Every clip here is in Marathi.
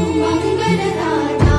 Mangalarata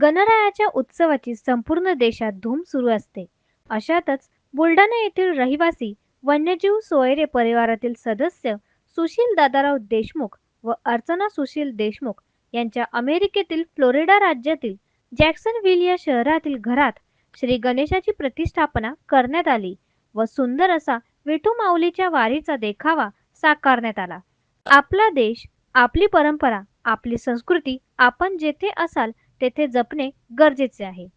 गणरायाच्या उत्सवाची संपूर्ण देशात धूम सुरू असते. अशातच बुलढाणा येथील रहिवासी वन्यजीव सोयरे परिवारातील सदस्य सुशील दादाराव देशमुख व अर्चना सुशील देशमुख यांच्या अमेरिकेतील फ्लोरिडा राज्यातील जॅक्सनविल या शहरातील घरात श्री गणेशाची प्रतिष्ठापना करण्यात आली व सुंदर असा विठू माऊलीच्या वारीचा देखावा साकारण्यात आला. आपला देश आपली परंपरा आपली संस्कृती आपण जेथे असाल तेथे जपणे गरजेचे आहे.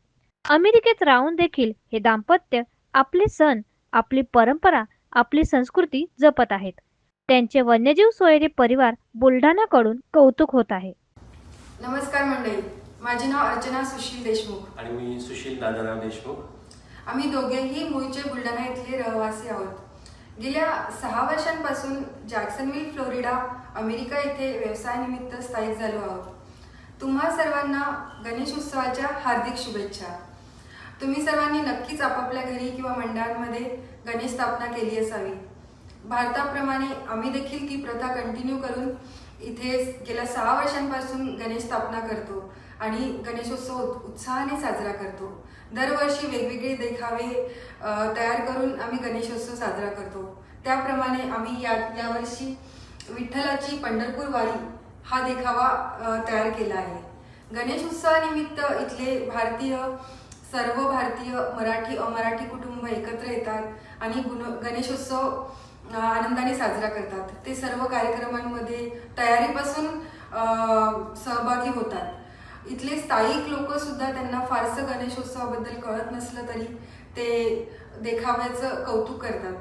अमेरिकेत राहून देखील हे दाम्पत्य आपले सण आपली परंपरा आपली संस्कृती जपत आहेत. त्यांचे वन्यजीव सोयरे परिवार बुलढाणाकडून कौतुक होत आहे. नमस्कार मंडळी माझे नाव अर्चना सुशील देशमुख. आणि मी सुशील दादाराव देशमुख. आम्ही दोघेही मूळचे बुलढाणा इथले रहिवासी आहोत. गेल्या सहा वर्षांपासून जॅक्सनविल फ्लोरिडा अमेरिका येथे व्यवसायानिमित्त स्थायिक झालो आहोत. तुम्हा सर्वांना गणेश उत्सवाच्या हार्दिक शुभेच्छा. तुम्ही सर्वांनी नक्कीच आपापल्या घरी किंवा मंडळांमध्ये गणेश स्थापना केली असावी. भारताप्रमाणे आम्ही देखील ती प्रथा कंटिन्यू करून इथे गेल्या सहा वर्षांपासून गणेश स्थापना करतो आणि गणेशोत्सव उत्साहाने साजरा करतो. दरवर्षी वेगवेगळे देखावे तयार करून आम्ही गणेशोत्सव साजरा करतो. त्याप्रमाणे आम्ही या यावर्षी विठ्ठलाची पंढरपूर वारी हा देखावा तयार केला आहे. गणेश उत्सवानिमित्त इथले भारतीय सर्व भारतीय मराठी अमराठी कुटुंब एकत्र येतात आणि गुण- गणेशोत्सव आनंदाने साजरा करतात. ते सर्व कार्यक्रमांमध्ये तयारीपासून सहभागी होतात. इथले स्थायिक लोकसुद्धा त्यांना फारसं गणेशोत्सवाबद्दल कळत नसलं तरी ते देखाव्याचं कौतुक करतात.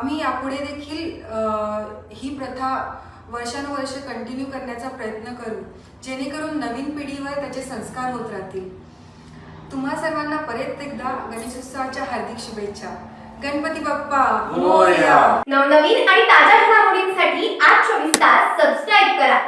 आम्ही यापुढे देखील ही प्रथा वर्षानुवर्ष कंटिन्यू करण्याचा प्रयत्न करू जेणेकरून नवीन पिढीवर त्याचे संस्कार होत राहतील तुम्हा सर्वांना परत एकदा गणेशोत्सवाच्या हार्दिक शुभेच्छा गणपती बाप्पा मोरया. नवनवीन आणि ताज्या घडामोडींसाठी आज चोवीस तास सबस्क्राईब करा